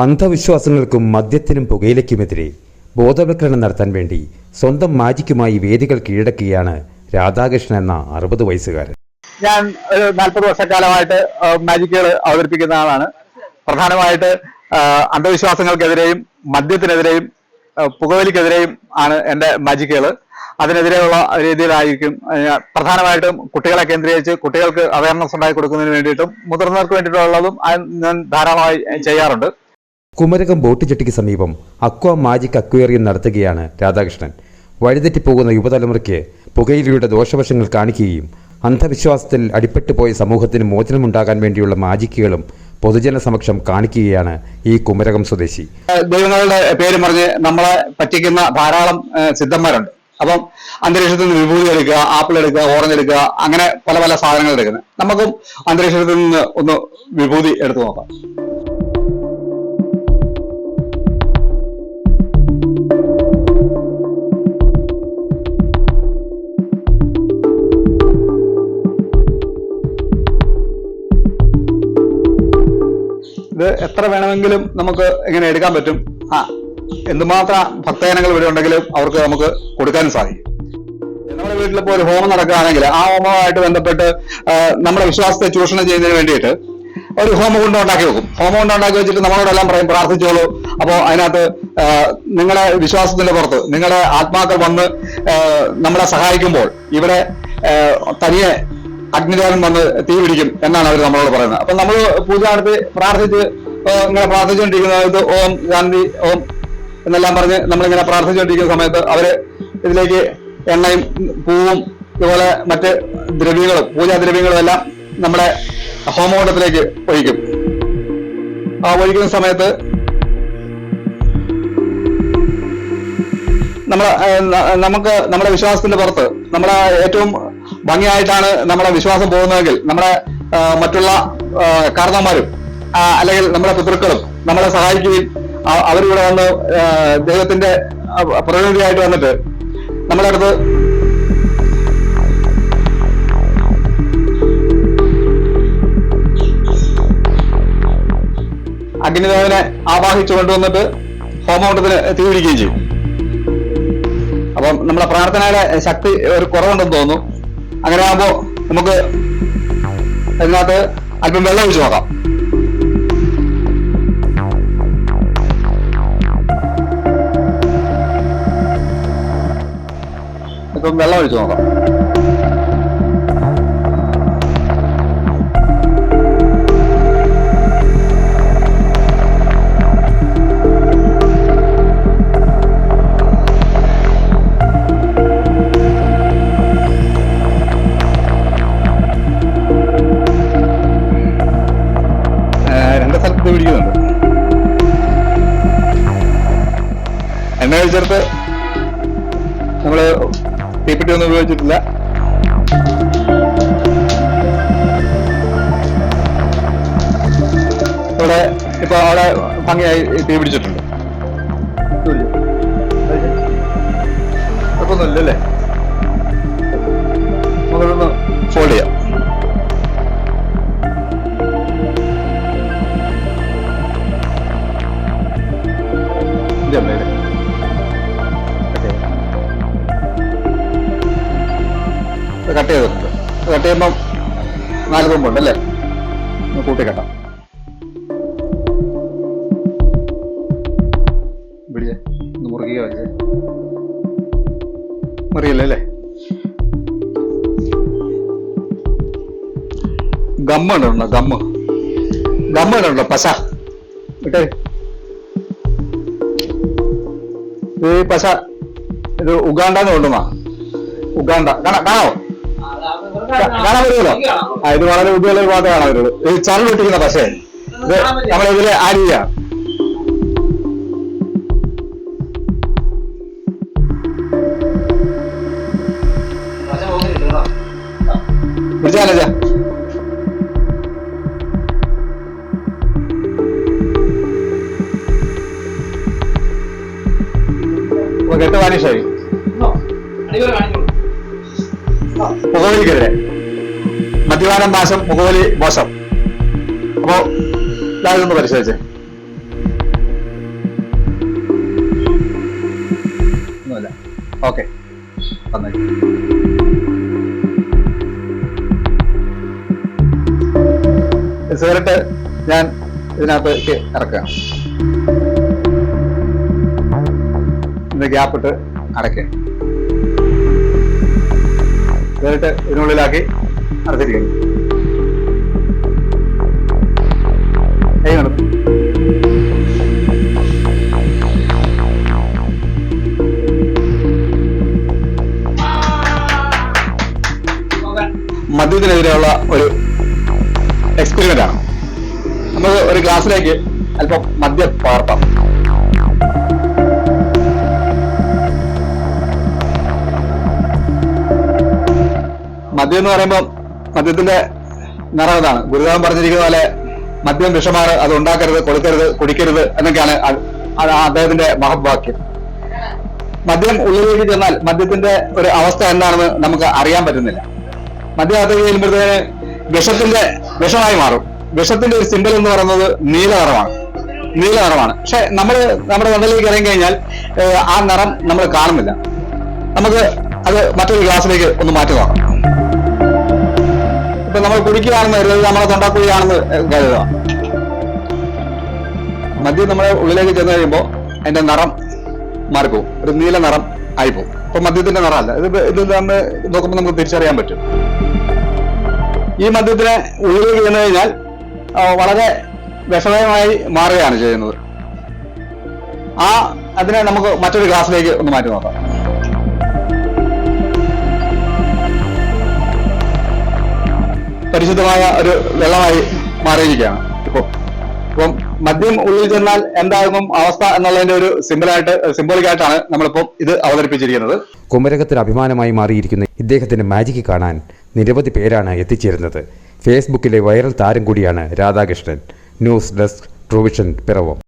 അന്ധവിശ്വാസങ്ങൾക്കും മദ്യത്തിനും പുകയിലയ്ക്കുമെതിരെ ബോധവൽക്കരണം നടത്താൻ വേണ്ടി സ്വന്തം മാജിക്കുമായി വേദികൾ കീഴടക്കുകയാണ് രാധാകൃഷ്ണൻ എന്ന അറുപത് വയസ്സുകാരൻ. ഞാൻ ഒരു നാൽപ്പത് വർഷക്കാലമായിട്ട് മാജിക്കുകൾ അവതരിപ്പിക്കുന്ന ആളാണ്. പ്രധാനമായിട്ട് അന്ധവിശ്വാസങ്ങൾക്കെതിരെയും മദ്യത്തിനെതിരെയും പുകവലിക്കെതിരെയും ആണ് എന്റെ മാജിക്കുകൾ. അതിനെതിരെയുള്ള രീതിയിലായിരിക്കും പ്രധാനമായിട്ടും കുട്ടികളെ കേന്ദ്രീകരിച്ച് കുട്ടികൾക്ക് അവയർനെസ് ഉണ്ടാക്കി കൊടുക്കുന്നതിന് വേണ്ടിയിട്ടും മുതിർന്നവർക്ക് വേണ്ടിയിട്ടുള്ളതും ഞാൻ ധാരാളമായി ചെയ്യാറുണ്ട്. കുമരകം ബോട്ട് ജെട്ടിക്ക് സമീപം അക്വ മാജിക് അക്വേറിയം നടത്തുകയാണ് രാധാകൃഷ്ണൻ. വഴിതെറ്റിപ്പോകുന്ന യുവതലമുറയ്ക്ക് പുകയിലയുടെ ദോഷവശങ്ങൾ കാണിക്കുകയും അന്ധവിശ്വാസത്തിൽ അടിപ്പെട്ടു പോയ സമൂഹത്തിന് മോചനമുണ്ടാകാൻ വേണ്ടിയുള്ള മാജിക്കുകളും പൊതുജന സമക്ഷം കാണിക്കുകയാണ് ഈ കുമരകം സ്വദേശി. ദൈവങ്ങളുടെ പേര് പറഞ്ഞ് നമ്മളെ പറ്റിക്കുന്ന ധാരാളം സിദ്ധന്മാരുണ്ട്. അപ്പം അന്തരീക്ഷത്തിൽ നിന്ന് വിഭൂതി എടുക്കുക ആപ്പിൾ എടുക്കുക ഓറഞ്ച് എടുക്കുക അങ്ങനെ പല പല സാധനങ്ങൾ എടുക്കുന്നത്. നമുക്കും അന്തരീക്ഷത്തിൽ നിന്ന് ഒന്ന് വിഭൂതി എടുത്തു നോക്കാം. എത്ര വേണമെങ്കിലും നമുക്ക് ഇങ്ങനെ എടുക്കാൻ പറ്റും? ആ എന്തുമാത്രം ഭക്തജനങ്ങൾ ഇവിടെ ഉണ്ടെങ്കിലും അവർക്ക് നമുക്ക് കൊടുക്കാനും സാധിക്കും. നമ്മുടെ വീട്ടിലിപ്പോ ഒരു ഹോമം നടക്കുകയാണെങ്കിൽ ആ ഹോമവുമായിട്ട് ബന്ധപ്പെട്ട് നമ്മുടെ വിശ്വാസത്തെ ചൂഷണം ചെയ്യുന്നതിന് വേണ്ടിയിട്ട് ഒരു ഹോമം കൊണ്ട് ഉണ്ടാക്കി വെക്കും. ഹോമം കൊണ്ട് ഉണ്ടാക്കി വെച്ചിട്ട് നമ്മളോടെല്ലാം പറയും പ്രാർത്ഥിച്ചോളൂ. അപ്പോൾ അതിനകത്ത് നിങ്ങളെ വിശ്വാസത്തിന്റെ പുറത്ത് നിങ്ങളെ ആത്മാക്കൾ വന്ന് നമ്മളെ സഹായിക്കുമ്പോൾ ഇവിടെ തനിയെ അഗ്നിദേവൻ വന്ന് തീ പിടിക്കും എന്നാണ് അവർ നമ്മളോട് പറയുന്നത്. അപ്പൊ നമ്മൾ പൂജ നടത്തി പ്രാർത്ഥിച്ച് ഇങ്ങനെ പ്രാർത്ഥിച്ചുകൊണ്ടിരിക്കുന്ന ഇത് ഓം ഗാന്ധി ഓം എന്നെല്ലാം പറഞ്ഞ് നമ്മളിങ്ങനെ പ്രാർത്ഥിച്ചുകൊണ്ടിരിക്കുന്ന സമയത്ത് അവർ ഇതിലേക്ക് എണ്ണയും പൂവും ഇതുപോലെ മറ്റ് ദ്രവ്യങ്ങളും പൂജാദ്രവ്യങ്ങളും എല്ലാം നമ്മുടെ ഹോമകുണ്ടത്തിലേക്ക് ഒഴിക്കും. ആ ഒഴിക്കുന്ന സമയത്ത് നമ്മളെ നമുക്ക് നമ്മുടെ വിശ്വാസത്തിന്റെ പുറത്ത് നമ്മളെ ഏറ്റവും ഭംഗിയായിട്ടാണ് നമ്മുടെ വിശ്വാസം പോകുന്നതെങ്കിൽ നമ്മുടെ മറ്റുള്ള കാരണന്മാരും അല്ലെങ്കിൽ നമ്മുടെ പിതൃക്കളും നമ്മളെ സഹായിക്കുകയും അവരിവിടെ വന്ന് ദൈവത്തിന്റെ പ്രതിനിധിയായിട്ട് വന്നിട്ട് നമ്മുടെ അടുത്ത് അഗ്നിദേവനെ ആവാഹിച്ചു കൊണ്ടുവന്നിട്ട് ഹോമകുണ്ടത്തിന് തീ പിടിക്കുകയും ചെയ്യും. അപ്പം നമ്മുടെ പ്രാർത്ഥനയുടെ ശക്തി ഒരു കുറവുണ്ടെന്ന് തോന്നുന്നു. അങ്ങനെ ആകുമ്പോ നമുക്ക് അതിനകത്ത് അല്പം വെള്ളം ഒഴിച്ചു നോക്കാം. ഇപ്പം വെള്ളം ഒഴിച്ചു നോക്കാം. നമ്മൾ നമ്മൾ തീപ്പെട്ടി ഒന്നും ഉപയോഗിച്ചിട്ടില്ല ഇവിടെ ഇപ്പൊ അവിടെ ഭംഗിയായി തീ പിടിച്ചിട്ടുണ്ട് കുഴപ്പമൊന്നുമില്ലല്ലേ കട്ട് ചെയ്തിട്ടുണ്ട് കട്ട് ചെയ്യുമ്പം നാല് തുമ്പുണ്ട് അല്ലേ? കൂട്ടി കെട്ടാം പിടിച്ചേ ഒന്ന് മുറുകിയ വെച്ചേ മുറിയല്ലേ അല്ലേ? ഗമ്മ ഉണ്ടോ ഗമ്മ ഗമ്മ ഉണ്ടോ പശ. ഇട്ടേ ഈ പശ ഇത് ഉഗാണ്ടെന്ന് കൊണ്ടുവന്നാ. ഉഗാണ്ട. കാണാ കാണാവോ? കാണാൻ വരുമല്ലോ ആ ഇത് വളരെ ബുദ്ധിയുള്ള പാട്ട് കാണാൻ വരുള്ളൂ ഇത് ചരൽ പൊട്ടിക്കുന്ന പക്ഷേ ഇത് ഇതിൽ ആഡ് ചെയ്യാം പിടിച്ചാലേ കെട്ട് വാനിഷായി മുഖവിലിക്കെതിരെ മദ്യപാനം മാസം മുഖവിലി മോശം. അപ്പോ ഇതൊന്ന് പരിശോധിച്ചേ. ഓക്കെ. സിഗരറ്റ് ഞാൻ ഇതിനകത്തേക്ക് ഇറക്കുകയാണ്. ഇന്ന് ഗ്യാപ്പിട്ട് അടയ്ക്കാം സിഗരറ്റ് ഇതിനുള്ളിലാക്കി അടച്ചിരിക്കുന്നു മദ്യത്തിനെതിരെയുള്ള ഒരു എക്സ്പെരിമെന്റ് ആണ്. നമുക്ക് ഒരു ഗ്ലാസ്സിലേക്ക് അല്പം മദ്യം പകർത്താം മദ്യം എന്ന് പറയുമ്പോൾ മദ്യത്തിന്റെ നിറം ഇതാണ് ഗുരുദേവൻ പറഞ്ഞിരിക്കുന്ന പോലെ മദ്യം വിഷമാണ് അത് ഉണ്ടാക്കരുത് കൊടുക്കരുത് കുടിക്കരുത് എന്നൊക്കെയാണ് അദ്ദേഹത്തിന്റെ മഹത്വാക്യം മദ്യം ഉള്ളിലേക്ക് ചെന്നാൽ മദ്യത്തിന്റെ ഒരു അവസ്ഥ എന്താണെന്ന് നമുക്ക് അറിയാൻ പറ്റുന്നില്ല. മദ്യം അത് ചെയ്യുമ്പോഴത്തേന് വിഷത്തിന്റെ വിഷമായി മാറും. വിഷത്തിന്റെ ഒരു സിമ്പിൾ എന്ന് പറയുന്നത് നീല നിറമാണ് നീല നിറമാണ് പക്ഷെ നമ്മൾ നമ്മുടെ കണ്ണിലേക്ക് ഇറങ്ങി കഴിഞ്ഞാൽ ആ നിറം നമ്മൾ കാണുന്നില്ല. നമുക്ക് അത് മറ്റൊരു ഗ്ലാസ്സിലേക്ക് ഒന്ന് മാറ്റി നോക്കാം. ഇപ്പൊ നമ്മൾ കുടിക്കുകയാണെന്ന് കരുതുക നമ്മളെ തൊണ്ടാക്കുകയാണെന്ന് കരുതുക. മദ്യം നമ്മളെ ഉള്ളിലേക്ക് ചെന്ന് കഴിയുമ്പോൾ അതിന്റെ നിറം മാറിപ്പോവും. ഒരു നീല നിറം ആയിപ്പോവും. ഇപ്പൊ മദ്യത്തിന്റെ നിറമല്ല. ഇത് ഇത് നമ്മൾ നോക്കുമ്പോൾ നമുക്ക് തിരിച്ചറിയാൻ പറ്റും. ഈ മദ്യത്തിന് ഉള്ളിലേക്ക് ചെന്ന് കഴിഞ്ഞാൽ വളരെ വിഷമയമായി മാറുകയാണ് ചെയ്യുന്നത്. ആ അതിനെ നമുക്ക് മറ്റൊരു ഗ്ലാസ്സിലേക്ക് ഒന്ന് മാറ്റി നോക്കാം. പരിശുദ്ധമായ ഒരു വെള്ളമായി മാറിയിരിക്കുകയാണ്. ഇപ്പോൾ അപ്പം മദ്യം ഉള്ളിൽ ചെന്നാൽ എന്താകും അവസ്ഥ എന്നുള്ളതിന്റെ ഒരു സിമ്പിളായിട്ട് സിംബോളിക് ആയിട്ടാണ് നമ്മളിപ്പോൾ ഇത് അവതരിപ്പിച്ചിരിക്കുന്നത്. കുമരകത്തിന് അഭിമാനമായി മാറിയിരിക്കുന്ന ഇദ്ദേഹത്തിന്റെ മാജിക് കാണാൻ നിരവധി പേരാണ് എത്തിച്ചേരുന്നത്. ഫേസ്ബുക്കിലെ വൈറൽ താരം കൂടിയാണ് Radhakrishnan. News desk Truevision Piravom.